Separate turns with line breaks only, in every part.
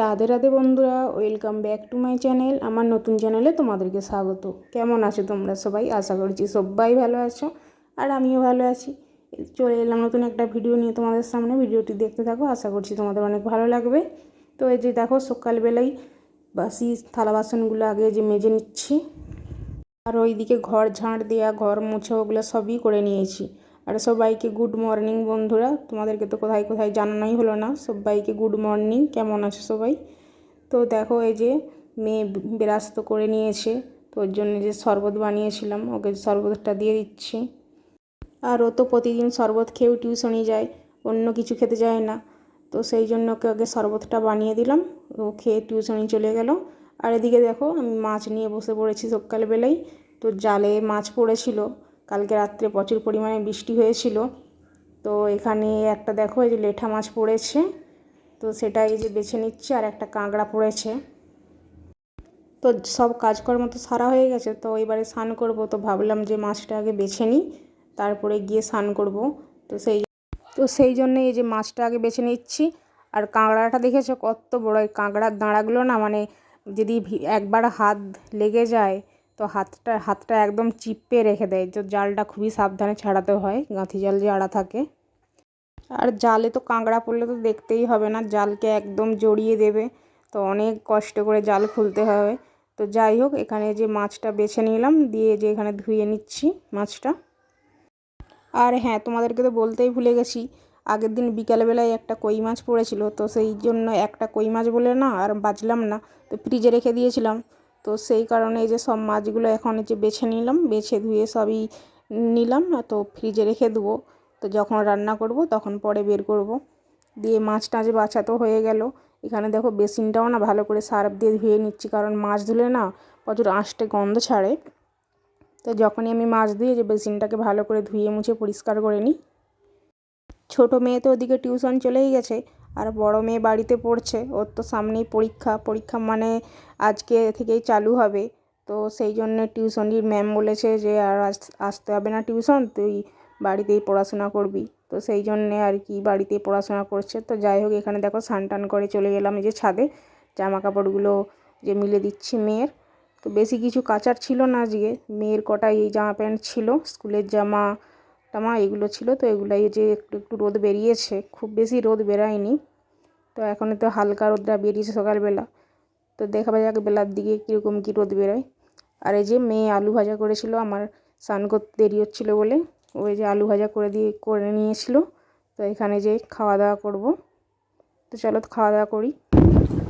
রাধে রাধে বন্ধুরা welcome back to my channel আমার নতুন চ্যানেলে তোমাদেরকে স্বাগত। কেমন আছো তোমরা সবাই? আশা করছি সবাই ভালো আছো, আর আমিও ভালো আছি। চলে এলাম নতুন একটা ভিডিও নিয়ে তোমাদের সামনে। ভিডিওটি দেখতে থাকো, আশা করছি তোমাদের অনেক ভালো লাগবে। তো এই যে দেখো, সকালবেলায় বাসি থালা বাসনগুলো আগে যে মেজে নিচ্ছি, আর ওইদিকে ঘর ঝাঁট দেওয়া ঘর মুছে, ওগুলো সবই করে নিয়েছি। আর সবাইকে গুড মর্নিং বন্ধুরা। তোমাদেরকে তো কোথায় কোথায় জানানোই হলো না। সবাইকে গুড মর্নিং কেমন আছে সবাই? তো দেখো এই যে মেয়ে বিরাজ তো করে নিয়েছে, তো ওর জন্য যে শরবত বানিয়েছিলাম, ওকে শরবতটা দিয়ে দিচ্ছি। আর ও তো প্রতিদিন শরবত খেয়েও টিউশনি যায়, অন্য কিছু খেতে যায় না। তো সেই জন্য ওকে আগে শরবতটা বানিয়ে দিলাম, ও খেয়ে টিউশনি চলে গেল। আর এদিকে দেখো আমি মাছ নিয়ে বসে পড়েছি সকালবেলায়, তো জালে মাছ পড়েছিল। কালকে রাত্রে প্রচুর পরিমাণে বৃষ্টি হয়েছিল। তো এখানে একটা দেখো, এই যে লেঠা মাছ পড়েছে। তো সেটা এই যে বেছে নিচ্ছে আর একটা কাঁকড়া পড়েছে। তো সব কাজকর্ম তো সারা হয়ে গেছে, তো এবারে স্নান করব। তো ভাবলাম যে মাছটা আগে বেছে নিই, তারপরে গিয়ে স্নান করব। তো সেই তো সেই জন্যে এই যে মাছটা আগে বেছে নিচ্ছি। আর কাঁকড়াটা দেখেছ কত বড়? এই কাঁকড়ার দাঁড়াগুলো না মানে যদি একবার হাত লেগে যায় তো হাতটা হাতটা একদম চিপে রেখে দেয়। তো জালটা খুবই সাবধানে ছাড়াতে হয়, গাঁথি জাল আড়া থাকে। আর জালে তো কাঁকড়া পড়লে তো দেখতেই হবে না, জালকে একদম জড়িয়ে দেবে। তো অনেক কষ্ট করে জাল খুলতে হবে। তো যাই হোক, এখানে যে মাছটা বেছে নিলাম, দিয়ে যে এখানে ধুয়ে নিচ্ছি মাছটা। আর হ্যাঁ তোমাদেরকে তো বলতেই ভুলে গেছি, আগের দিন বিকালবেলায় একটা কই মাছ পড়েছিল। তো সেই জন্য একটা কই মাছ বলে না, আর বাজলাম না। তো ফ্রিজে রেখে দিয়েছিলাম। তো সেই কারণে এই যে সব মাছগুলো এখন যে বেছে নিলাম, বেছে ধুয়ে সবই নিলাম, তো ফ্রিজে রেখে দেবো। তো যখন রান্না করব তখন পরে বের করব। দিয়ে মাছ টাছ বাছা তো হয়ে গেল। এখানে দেখো বেসিনটাও না ভালো করে সার্ফ দিয়ে ধুয়ে নিচ্ছি, কারণ মাছ ধুলে না প্রচুর আঁশটে গন্ধ ছাড়ে। তো যখনই আমি মাছ ধুয়ে যে বেসিনটাকে ভালো করে ধুয়ে মুছে পরিষ্কার করে নিই। ছোটো মেয়ে তো ওদিকে টিউশন চলেই গেছে। আর বড় মেয়ে বাড়িতে পড়ছে, ওর তো সামনেই পরীক্ষা। পরীক্ষা মানে আজকে থেকেই চালু হবে। তো সেই জন্য টিউশনির ম্যাম বলেছে যে, আর আসতে হবে না টিউশন, তুই বাড়িতেই পড়াশোনা করবি। তো সেই জন্যে আর কি বাড়িতেই পড়াশোনা করছে। তো যাই হোক, এখানে দেখো টান করে চলে গেলাম এই যে ছাদে। জামা কাপড়গুলো যে মিলে দিচ্ছি মেয়ের। তো বেশি কিছু কাচার ছিল না আজকে। মেয়ের কটা এই জামা প্যান্ট ছিল, স্কুলের জামা টামা এগুলো ছিল তো এগুলাই যে একটু একটু রোদ বেরিয়েছে, খুব বেশি রোদ বেরায়নি। তো এখন তো হালকা রোদটা বেরিয়েছে সকালবেলা। তো দেখা যাক বেলার দিকে কীরকম কী রোদ বেরোয়। আর এই যে মেয়ে আলু ভাজা করেছিল, আমার স্নান করতে দেরি হচ্ছিল বলে ওই যে আলু ভাজা করে দিয়ে, করে নিয়েছিল। তো এখানে যে খাওয়া দাওয়া করব। তো চলো খাওয়া দাওয়া করি।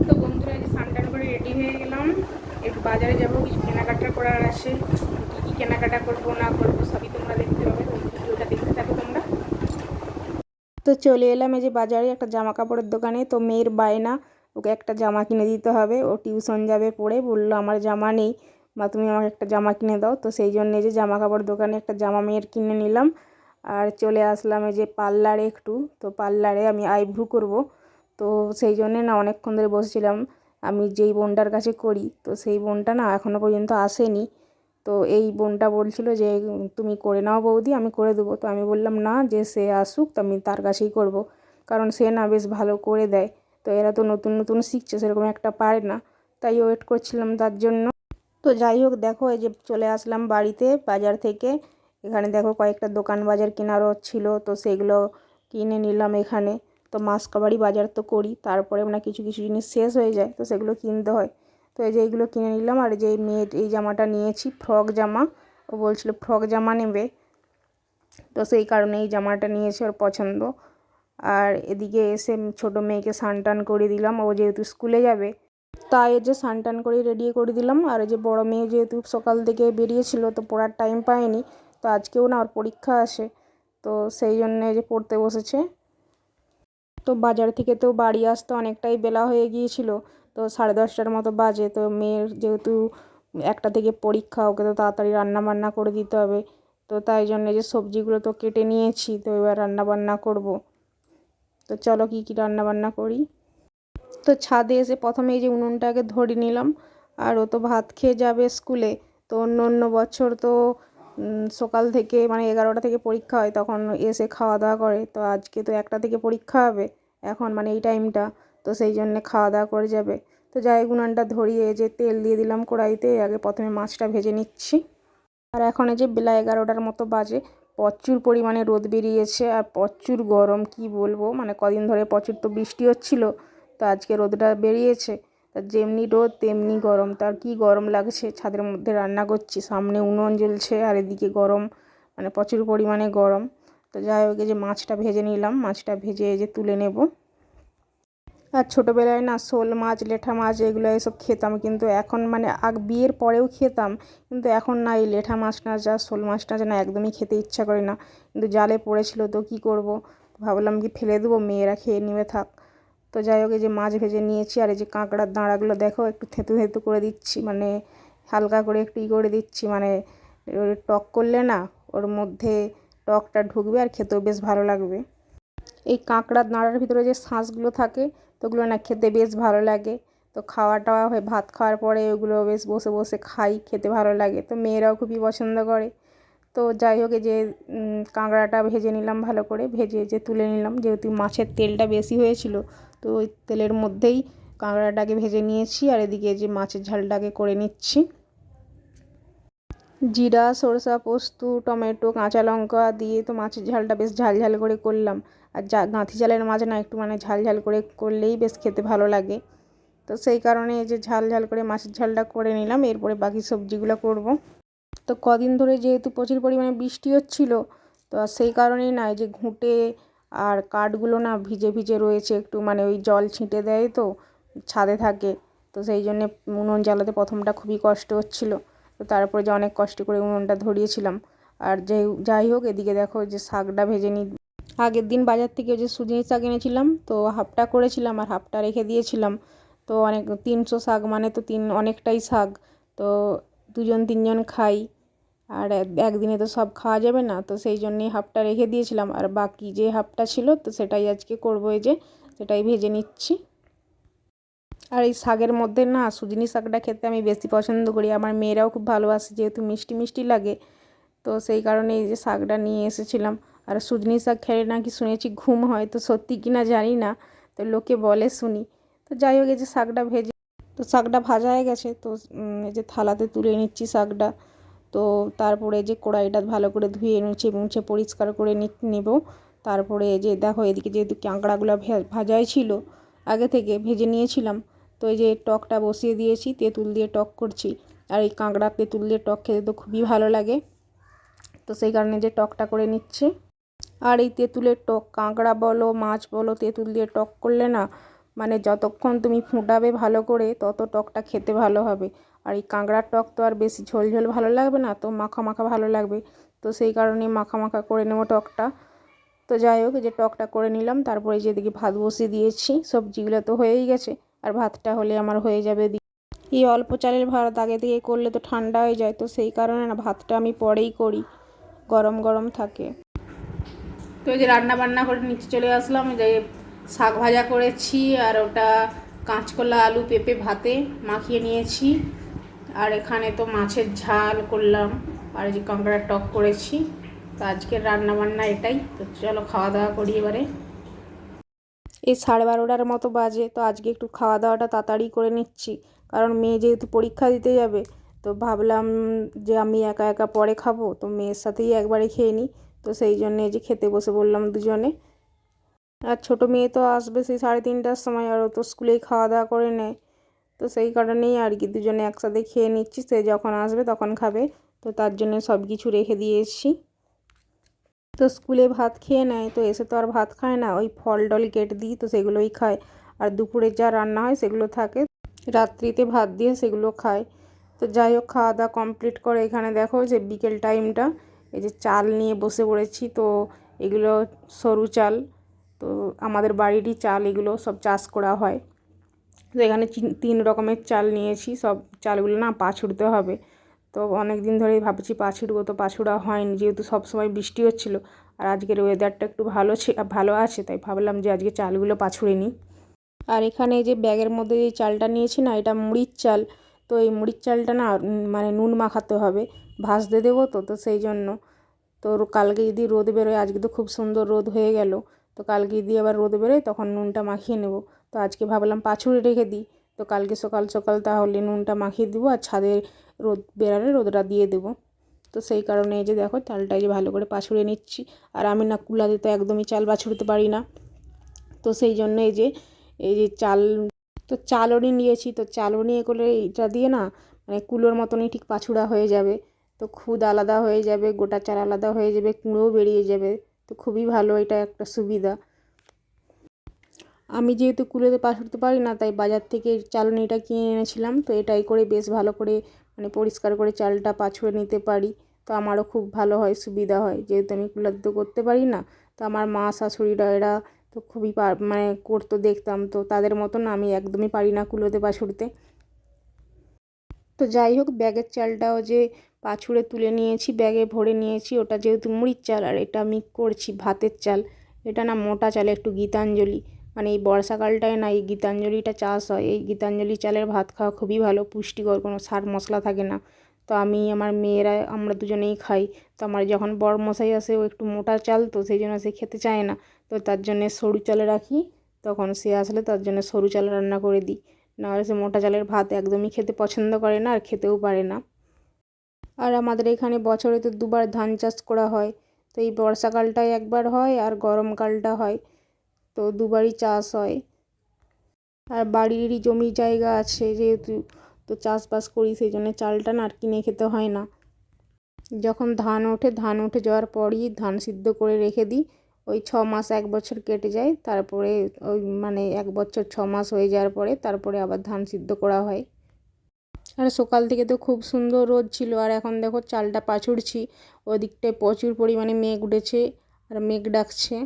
তো বন্ধুরা যে স্নান টান করে রেডি হয়ে গেলাম। একটু বাজারে যাব, কিছু কেনাকাটা করার আছে। কী কেনাকাটা করব, না করব, সবই তোমরা দেখতে পাবে ভিডিওটা দেখতে থাকো তোমরা তো চলে এলাম এই যে বাজারে একটা জামা কাপড়ের দোকানে। তো মেয়ের বায়না, ওকে একটা জামা কিনে দিতে হবে। ও টিউশন যাবে পড়ে। বলল, আমার জামা নেই বা তুমি আমাকে একটা জামা কিনে দাও। তো সেই জন্যে যে জামা কাপড় দোকানে একটা জামা মেয়ের কিনে নিলাম। আর চলে আসলাম এই যে পার্লারে একটু। তো পার্লারে আমি আইব্রু করব। তো সেই জন্যে না অনেকক্ষণ ধরে বসেছিলাম। আমি যেই বোনটার কাছে করি, তো সেই বোনটা না এখনও পর্যন্ত আসেনি। তো এই বোনটা বলছিল যে, তুমি করে নাও বৌদি, আমি করে দেবো। তো আমি বললাম, না, যে সে আসুক, তো আমি তার কাছেই করব। কারণ সে না বেশ ভালো করে দেয়। তো এরা তো নতুন নতুন শিখছে, সেরকম একটা পারে না। তাই ওয়েট করছিলাম তার জন্য। তো যাই হোক, দেখো, এই যে চলে আসলাম বাড়িতে, বাজার থেকে। এখানে দেখো কয়েকটা দোকান বাজার কেনারও ছিল, তো সেগুলো কিনে নিলাম এখানে। তো মাসকাবাড়ি বাজার তো করি, তারপরে আমরা কিছু কিছু জিনিস শেষ হয়ে যায়, তো সেগুলো কিনতে হয়। তো এই যে এইগুলো কিনে নিলাম। আর যে মেয়ের এই জামাটা নিয়েছি, ফ্রক জামা। ও বলছিল, ফ্রক জামা নেবে। তো সেই কারণে এই জামাটা নিয়েছে ওর পছন্দ। আর এদিকে এসে ছোটো মেয়েকে টান করে দিলাম। ও যেহেতু স্কুলে যাবে, তাই যে টান করে রেডি করে দিলাম। আর এই যে বড় মেয়ে যেহেতু সকাল থেকে বেরিয়েছিল, তো পড়ার টাইম পায়নি। তো আজকেও না ওর পরীক্ষা আসে। তো সেই জন্যে যে পড়তে বসেছে। তো বাজার থেকে তো বাড়ি আসতে অনেকটাই বেলা হয়ে গিয়েছিল। তো সাড়ে দশটার মতো বাজে, তো মেয়ের যেহেতু একটা থেকে পরীক্ষা, ওকে তো তাড়াতাড়ি রান্না বান্না করে দিতে হবে। তো তাই জন্য যে সবজিগুলো তো কেটে নিয়েছি, তো এবার রান্না বান্না করব। তো চলো কী কী রান্না বান্না করি? তো ছাদে এসে প্রথমে এই যে উনুনটাকে ধরে নিলাম, আর ও তো ভাত খেয়ে যাবে স্কুলে। তো অন্য অন্য বছর তো সকাল থেকে মানে এগারোটা থেকে পরীক্ষা হয়, তখন এসে খাওয়া দাওয়া করে। তো আজকে তো একটা থেকে পরীক্ষা হবে, এখন মানে এই টাইমটা তো সেই জন্যে খাওয়া দাওয়া করে যাবে। তো যাই উনানটা ধরিয়ে যে তেল দিয়ে দিলাম কড়াইতে, আগে প্রথমে মাছটা ভেজে নিচ্ছি। আর এখন এই যে বেলা এগারোটার মতো বাজে, প্রচুর পরিমাণে রোদ বেরিয়েছে আর প্রচুর গরম, কি বলব? মানে কদিন ধরে প্রচুর তো বৃষ্টি হচ্ছিল, তো আজকে রোদটা বেরিয়েছে। তা যেমনি রোদ, তেমনি গরম। তার কি গরম লাগছে? ছাদের মধ্যে রান্না করছি, সামনে উনুন জ্বলছে আর এদিকে গরম মানে প্রচুর পরিমাণে গরম। তো যাই হোক যে মাছটা ভেজে নিলাম, মাছটা ভেজে যে তুলে নেব। আর ছোটোবেলায় না শোল মাছ, লেঠা মাছ এগুলো এসব খেতাম। কিন্তু এখন মানে আগ বিয়ের পরেও খেতাম। কিন্তু এখন না এই লেঠা মাছ না যা শোল মাছ না যা না একদমই খেতে ইচ্ছা করে না। কিন্তু জালে পড়েছিল তো কী করব? ভাবলাম কি ফেলে দেবো? মেয়েরা খেয়ে নেবে থাক। তো যাই হোক, এই যে মাছ ভেজে নিয়েছি আর এই যে কাঁকড়ার দাঁড়াগুলো দেখো, একটু থেঁতু থেঁতু করে দিচ্ছি। মানে হালকা করে একটু ই করে দিচ্ছি। মানে টক করলে না ওর মধ্যে টকটা ঢুকবে আর খেতেও বেশ ভালো লাগবে। এই কাঁকড়ার নাড়ার ভিতরে যে শাঁসগুলো থাকে তো ওগুলো না খেতে বেশ ভালো লাগে। তো খাওয়া টাওয়া হয়ে, ভাত খাওয়ার পরে ওগুলো বেশ বসে বসে খাই, খেতে ভালো লাগে। তো মেয়েরাও খুবই পছন্দ করে। তো যাই হোক যে কাঁকড়াটা ভেজে নিলাম ভালো করে। ভেজে যে তুলে নিলাম, যেহেতু মাছের তেলটা বেশি হয়েছিল, তো ওই তেলের মধ্যেই কাঁকড়াটাকে ভেজে নিয়েছি আর এদিকে যে মাছের ঝালটাকে করে নিচ্ছি। জিরা, সরষা, পোস্ত, টমেটো, কাঁচা লঙ্কা দিয়ে তো মাছের ঝালটা বেশ ঝাল ঝাল করে করলাম। আর যা, গাঁথি জালের মাছ না একটু মানে ঝাল ঝাল করে করলেই বেশ খেতে ভালো লাগে। তো সেই কারণে এই যে ঝাল ঝাল করে মাছের ঝালটা করে নিলাম, এরপরে বাকি সবজিগুলো করব। তো কদিন ধরে যেহেতু প্রচুর পরিমাণে বৃষ্টি হচ্ছিল, তো সেই কারণেই না এই যে ঘুঁটে আর কাঠগুলো না ভিজে ভিজে রয়েছে, একটু মানে ওই জল ছিটে দেয় তো ছাদে থাকে। তো সেই জন্যে উনুন জ্বালাতে প্রথমটা খুবই কষ্ট হচ্ছিল, তো তারপরে যে অনেক কষ্ট করে উনুনটা ধরিয়েছিলাম। আর যাই যাই হোক, এদিকে দেখো যে শাকটা ভেজে নিই আগের দিন বাজার থেকে যে সুজনি শাক এনেছিলাম, তো হাফটা করেছিলাম আর হাফটা রেখে দিয়েছিলাম। তো অনেক, তিনশো শাক মানে তো তিন, অনেকটাই শাক। তো দুজন, তিনজন খাই। আর একদিনে তো সব খাওয়া যাবে না, তো সেই জন্যেই হাফটা রেখে দিয়েছিলাম। আর বাকি যে হাফটা ছিল, তো সেটাই আজকে করব এই যে, সেটাই ভেজে নিচ্ছি। আর এই শাকের মধ্যে না, সুজনি শাকটা খেতে আমি বেশি পছন্দ করি। আমার মেয়েরাও খুব ভালোবাসে, যেহেতু মিষ্টি মিষ্টি লাগে। তো সেই কারণে এই যে শাকটা নিয়ে এসেছিলাম। আর সুজনি শাক খেলে নাকি শুনেছি ঘুম হয়, তো সত্যি কি না জানি না। তো লোকে বলে শুনি। তো যাই হোক, এই যে শাকটা ভেজে, তো শাকটা ভাজা হয়ে গেছে, তো এই যে থালাতে তুলে নিচ্ছি শাকটা। তো তারপরে যে কড়াইটা ভালো করে ধুয়ে মুছে মুছে পরিষ্কার করে নেব। তারপরে যে দেখো, এদিকে যেহেতু কাঁকড়াগুলো ভাজাই ছিল, আগে থেকে ভেজে নিয়েছিলাম। তো এই যে টকটা বসিয়ে দিয়েছি, তেঁতুল দিয়ে টক করছি। আর এই কাঁকড়া তেঁতুল দিয়ে টক খেতে তো খুবই ভালো লাগে। তো সেই কারণে যে টকটা করে নিচ্ছি। আর এই তেঁতুলের টক, কাঁকড়া বলো, মাছ বলো, তেঁতুল দিয়ে টক করলে না মানে যতক্ষণ তুমি ফুটাবে ভালো করে, তত টকটা খেতে ভালো হবে। আর এই কাঁকড়ার টক তো আর বেশি ঝোল ঝোল ভালো লাগবে না, তো মাখা মাখা ভালো লাগবে। তো সেই কারণে মাখা মাখা করে নেব টকটা। তো যাই হোক যে টকটা করে নিলাম, তারপরে যেদিকে ভাত বসিয়ে দিয়েছি, সবজিগুলো তো হয়েই গেছে, আর ভাতটা হলে আমার হয়ে যাবে এই অল্প চালের ভাত আগে থেকে করলে তো ঠান্ডা হয়ে যায়, তো সেই কারণে না, ভাতটা আমি পরেই করি, গরম গরম থাকে। তো এই যে রান্না বান্না করে নিচে চলে আসলাম যে শাক ভাজা করেছি আর ওটা কাঁচকলা, আলু, পেঁপে, ভাতে মাখিয়ে নিয়েছি। আর এখানে তো মাছের ঝাল করলাম, আর যে কাঁকড়ার টক করেছি। তো আজকের রান্না বান্না এটাই, তো চলো খাওয়া দাওয়া করি এবারে। এই সাড়ে বারোটার মতো বাজে, তো আজকে একটু খাওয়া দাওয়াটা তাড়াতাড়ি করে নিচ্ছি, কারণ মেয়ে যেহেতু পরীক্ষা দিতে যাবে, তো ভাবলাম যে আমি একা একা পরে খাব, তো মেয়ের সাথেই একবারে খেয়ে নিই। তো সেই জন্যে যে খেতে বসে বললাম দুজনে। আর ছোটো মেয়ে তো আসবে সেই সাড়ে তিনটার সময় আর ও তো স্কুলেই খাওয়া দাওয়া করে নেয়। তো সেই কারণেই আর কি দুজনে একসাথে খেয়ে নিচ্ছি, সে যখন আসবে তখন খাবে। তো তার জন্য সব কিছু রেখে দিয়েছি তো স্কুলে ভাত খেয়ে নেয়, তো এসে তো আর ভাত খায় না, ওই ফল ডল কেটে দিই, তো সেগুলোই খায়। আর দুপুরে যা রান্না হয় সেগুলো থাকে, রাত্রিতে ভাত দিয়ে সেগুলো খায়। তো যাই হোক, খাওয়া দাওয়া কমপ্লিট করে এখানে দেখো যে বিকেল টাইমটা। এই যে চাল নিয়ে বসে পড়েছি, তো এগুলো সরু চাল। তো আমাদের বাড়িরই চাল, এগুলো সব চাষ করা হয়। তো এখানে তিন রকমের চাল নিয়েছি, সব চালগুলো না পাছুড়তে হবে। তো অনেক দিন ধরেই ভাবছি পাছুড়বো, তো পাছুড়া হয়নি, যেহেতু সব সময় বৃষ্টি হচ্ছিল, আর আজকের ওয়েদারটা একটু ভালো ভালো আছে, তাই ভাবলাম যে আজকে চালগুলো পাছুড়ে নিই। আর এখানে যে ব্যাগের মধ্যে যে চালটা নিয়েছি না, এটা মুড়ির চাল। তো এই মুড়ির চালটা না মানে নুন মাখাতে হবে। ভাজতে দেবো তো তো সেই জন্য। তো কালকে যদি রোদ বেরোয়, আজকে তো খুব সুন্দর রোদ হয়ে গেল। তো কালকে যদি আবার রোদ বেরোয়, তখন নুনটা মাখিয়ে নেব। তো আজকে ভাবলাম পাছুড়ে রেখে দিই। তো কালকে সকাল সকাল তাহলে নুনটা মাখিয়ে দেবো আর ছাদে রোদ বেরালে রোদটা দিয়ে দেবো। তো সেই কারণে এই যে দেখো, চালটা যে ভালো করে পাছুড়ে নিচ্ছি। আর আমি না কুলাতে তো একদমই চাল বাছুড়তে পারি না। তো সেই জন্য এই যে এই যে চাল, তো চালনি নিয়েছি। তো চালনি এ করলে এটা দিয়ে না মানে কুলোর মতনই ঠিক পাছুড়া হয়ে যাবে। তো খুদ আলাদা হয়ে যাবে, গোটা চাল আলাদা হয়ে যাবে, কুঁড়োও বেরিয়ে যাবে। তো খুবই ভালো এটা একটা সুবিধা। আমি যেহেতু কুলোতে পাছুড়তে পারি না, তাই বাজার থেকে চালনিটা কিনে এনেছিলাম। তো এটাই করে বেশ ভালো করে মানে পরিষ্কার করে চালটা পাছুড়ে নিতে পারি। তো আমারও খুব ভালো হয়, সুবিধা হয়। যেহেতু আমি কুলাতে তো করতে পারি না, তো আমার মা, শাশুড়িরা, এরা তো খুবই মানে করতো দেখতাম। তো তাদের মতন আমি একদমই পারি না কুলোতে পাছুড়তে তো যাই হোক, ব্যাগের চালটাও যে পাছুড়ে তুলে নিয়েছি, ব্যাগে ভরে নিয়েছি। ওটা যেহেতু মুড়ির চাল আর এটা আমি করছি ভাতের চাল। এটা না মোটা চাল একটু গীতাঞ্জলি। মানে এই বর্ষাকালটায় না এই গীতাঞ্জলিটা চাষ হয়। এই গীতাঞ্জলি চালের ভাত খাওয়া খুবই ভালো, পুষ্টিকর, কোনো সার মশলা থাকে না। তো আমি, আমার মেয়েরা, আমরা দুজনেই খাই। তো আমার যখন বড় মশাই আসে, ও একটু মোটা চাল তো সেই জন্য সে খেতে চায় না। তো তার জন্যে সরু চালে রাখি। তখন সে আসলে তার জন্য সরু চাল রান্না করে দিই। নাহলে সে মোটা চালের ভাত একদমই খেতে পছন্দ করে না আর খেতেও পারে না। আর আমাদের এখানে বছরে তো দুবার ধান চাষ করা হয়। তো এই বর্ষাকালটায় একবার হয় আর গরমকালটা হয়। তো দুবারই চাষ হয়। আর বাড়িরই জমি জায়গা আছে যেহেতু, তো চাষবাস করি সেই জন্য চালটা না আর কিনে খেতে হয় না। যখন ধান ওঠে, ধান উঠে যাওয়ার পরই ধান সিদ্ধ করে রেখে দিই। ওই ছ মাস, এক বছর কেটে যায়। তারপরে ওই মানে এক বছর, ছ মাস হয়ে যাওয়ার পরে তারপরে আবার ধান সিদ্ধ করা হয়। আর সকাল থেকে তো খুব সুন্দর রোদ ছিল, আর এখন দেখো চালটা পাছুড়ছি, ওদিকটায় প্রচুর পরিমাণে মেঘ উঠেছে আর মেঘ ডাকছে।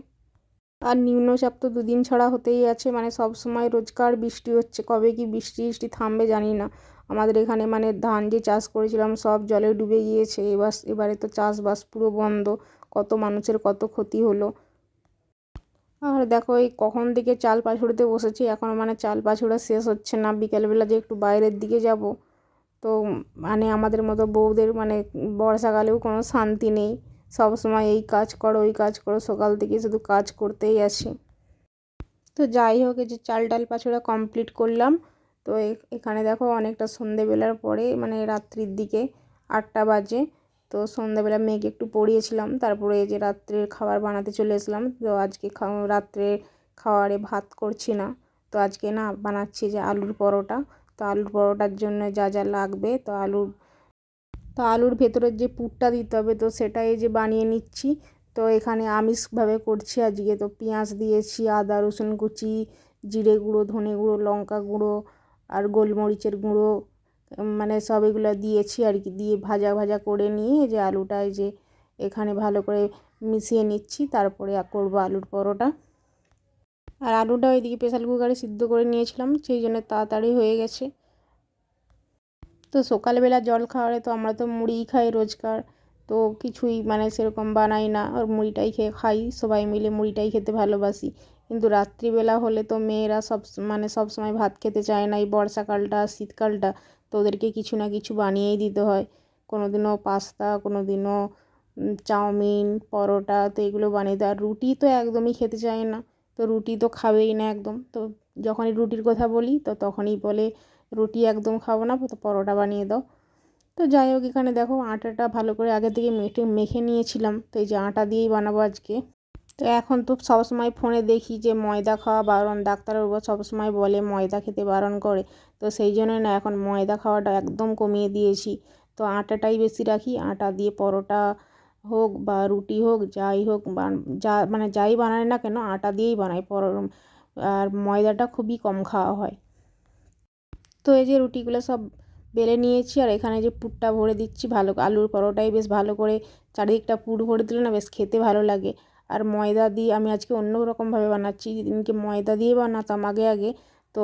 আর নিম্নচাপ তো দুদিন ছাড়া হতেই আছে মানে সব সময় রোজকার বৃষ্টি হচ্ছে, কবে কি বৃষ্টি বৃষ্টি থামবে জানি না। আমাদের এখানে মানে ধান যে চাষ করেছিলাম সব জলে ডুবে গিয়েছে, এবার, এবারে তো চাষবাস পুরো বন্ধ, কত মানুষের কত ক্ষতি হলো। আর দেখো এই কখন থেকে চাল পাছুড়তে বসেছি, এখন মানে চাল পাছুড়া শেষ হচ্ছে না, বিকেলবেলা যে একটু বাইরের দিকে যাব তো মানে আমাদের মতো বউদের মানে বর্ষাকালেও কোনো শান্তি নেই। সব সময় এই কাজ করো, ওই কাজ করো, সকাল থেকে শুধু কাজ করতেই আছি তো যাই হোক, এই যে চাল ডাল পাছুড়া কমপ্লিট করলাম। তো এখানে দেখো অনেকটা সন্ধেবেলার পরে মানে রাত্রির দিকে আটটা বাজে। তো সন্ধ্যাবেলা মেঘ একটু পড়িয়েছিলাম, তারপরে এই যে রাত্রের খাবার বানাতে চলে এসলাম। তো আজকে রাত্রে খাওয়ারে ভাত করছি না। তো আজকে না বানাচ্ছি যে আলুর পরোটা। তো আলুর পরোটার জন্য যা যা লাগবে, তো আলুর তো আলুর ভেতরের যে পুরটা দিতে হবে, তো সেটাই যে বানিয়ে নিচ্ছি। তো এখানে আমিষভাবে করছি আজকে, তো পেঁয়াজ দিয়েছি, আদা, রসুন কুচি, জিরে গুঁড়ো, ধনে গুঁড়ো, লঙ্কা গুঁড়ো আর গোলমরিচের গুঁড়ো মানে সব এগুলো দিয়েছি আর কি, দিয়ে ভাজা ভাজা করে নিয়ে যে আলুটায় যে এখানে ভালো করে মিশিয়ে নিচ্ছি, তারপরে করব আলুর পরোটা। আর আলুটা ওইদিকে প্রেসার কুকারে সিদ্ধ করে নিয়েছিলাম, সেই জন্য তাড়াতাড়ি হয়ে গেছে। তো সকালবেলা জল খাওয়ারে তো আমরা তো মুড়িই খাই রোজকার, তো কিছুই মানে সেরকম বানাই না। আর মুড়িটাই খেয়ে খাই, সবাই মিলে মুড়িটাই খেতে ভালোবাসি। কিন্তু রাত্রিবেলা হলে তো মেয়েরা সব মানে সব সময় ভাত খেতে চায় না, এই বর্ষাকালটা, শীতকালটা, তো ওদেরকে কিছু না কিছু বানিয়েই দিতে হয়। কোনো দিনও পাস্তা কোনো দিনও চাউমিন, পরোটা, তো এগুলো বানিয়ে দেয়। আর রুটি তো একদমই খেতে চায় না। তো রুটি তো খাবেই না একদম। তো যখনই রুটির কথা বলি, তো তখনই বলে, রুটি একদম খাব না, তো পরোটা বানিয়ে দাও। তো যাই হোক, এখানে দেখো আটাটা ভালো করে আগে থেকে মেখে মেখে নিয়েছিলাম। তো এই যে আটা দিয়েই বানাবো আজকে। তো এখন তো সবসময় ফোনে দেখি যে ময়দা খাওয়া বারণ। ডাক্তারবাবু সবসময় বলে ময়দা খেতে বারণ করে। তো সেই জন্য না, এখন ময়দা খাওয়াটা একদম কমিয়ে দিয়েছি। তো আটাটাই বেশি রাখি। আটা দিয়ে পরোটা হোক বা রুটি হোক, যাই হোক যা মানে যাই বানাই না কেন, আটা দিয়েই বানাই পর আর ময়দাটা খুবই কম খাওয়া হয়। তো এই যে রুটিগুলো সব বেলে নিয়েছি, আর এখানে যে পুরটা ভরে দিচ্ছি, ভালো আলুর পরোটাই বেশ ভালো করে চারিদিকটা পুর ভরে দিলে না বেশ খেতে ভালো লাগে। আর ময়দা দিয়ে আমি আজকে অন্য রকমভাবে বানাচ্ছি, যেদিনকে ময়দা দিয়ে বানাতাম আগে আগে, তো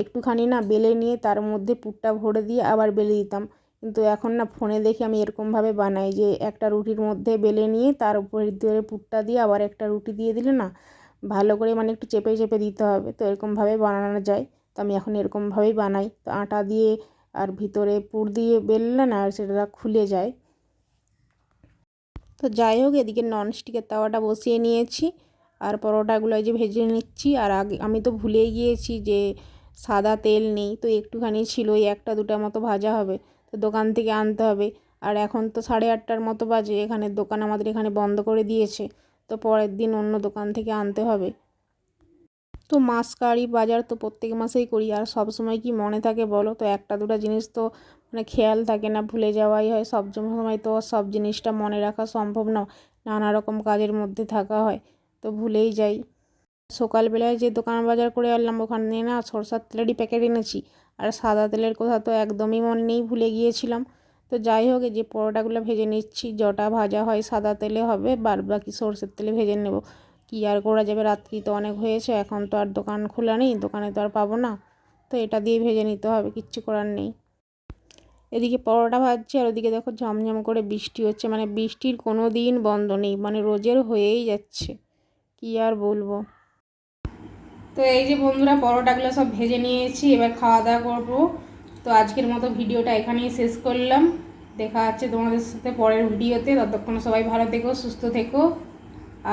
একটুখানি না বেলে নিয়ে তার মধ্যে পুরটা ভরে দিয়ে আবার বেলে দিতাম। কিন্তু এখন না ফোনে দেখে আমি এরকমভাবে বানাই যে একটা রুটির মধ্যে বেলে নিয়ে তার উপরে ধরে পুরটা দিয়ে আবার একটা রুটি দিয়ে দিলে না ভালো করে মানে একটু চেপে চেপে দিতে হবে। তো এরকমভাবে বানানো যায়। তো আমি এখন এরকমভাবেই বানাই। তো আটা দিয়ে আর ভিতরে পুর দিয়ে বেললে না আর সেটা খুলে যায়। তো যাই হোক, এদিকে ননস্টিকের তাওয়াটা বসিয়ে নিয়েছি। আর পরোটাগুলো যে ভেজে নিচ্ছি। আর আগে আমি তো ভুলেই গিয়েছি যে সাদা তেল নেই। তো একটুখানি ছিল ওই একটা দুটা মতো ভাজা হবে। তো দোকান থেকে আনতে হবে। আর এখন তো সাড়ে আটটার মতো বাজে, এখানে দোকান আমাদের এখানে বন্ধ করে দিয়েছে, তো পরের দিন অন্য দোকান থেকে আনতে হবে। তো মাছ কারি বাজার তো প্রত্যেক মাসেই করি, আর সব সময় কি মনে থাকে বলো তো? একটা দুটো জিনিস তো মানে খেয়াল থাকে না, ভুলে যাওয়াই হয়। সব সময় তো সব জিনিসটা মনে রাখা সম্ভব না নানা রকম কাজের মধ্যে থাকা হয়, তো ভুলেই যাই। সকালবেলায় যে দোকান বাজার করে আনলাম, ওখানে না সরষার তেলেরই প্যাকেট এনেছি আর সাদা তেলের কথা তো একদমই মনে নেই ভুলে গিয়েছিলাম। তো যাই হোক যে পরোটাগুলো ভেজে নিচ্ছি, যটা ভাজা হয় সাদা তেলে হবে বার বাকি সরষের তেলে ভেজে নেব। কী আর করা যাবে, রাত্রি তো অনেক হয়েছে, এখন তো আর দোকান খোলা নেই, দোকানে তো আর পাবো না। তো এটা দিয়ে ভেজে নিতে হবে, কিচ্ছু করার নেই। এদিকে পরোটা ভাজছে, আর ওদিকে দেখো ঝমঝম করে বৃষ্টি হচ্ছে মানে বৃষ্টির কোনো দিন বন্ধ নেই মানে রোজের হয়েই যাচ্ছে। কী আর বলব। তো এই যে বন্ধুরা, পরোটাগুলো সব ভেজে নিয়েছি, এবার খাওয়া দাওয়া করব। তো আজকের মতো ভিডিওটা এখানেই শেষ করলাম। দেখা যাচ্ছে তোমাদের সাথে পরের ভিডিওতে। ততক্ষণ সবাই ভালো থেকো, সুস্থ থেকো।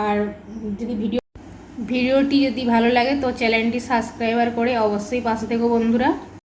আর যদি ভিডিও, ভিডিওটি যদি ভালো লাগে, তো চ্যানেলটি সাবস্ক্রাইবার করে অবশ্যই পাশে থেকো বন্ধুরা।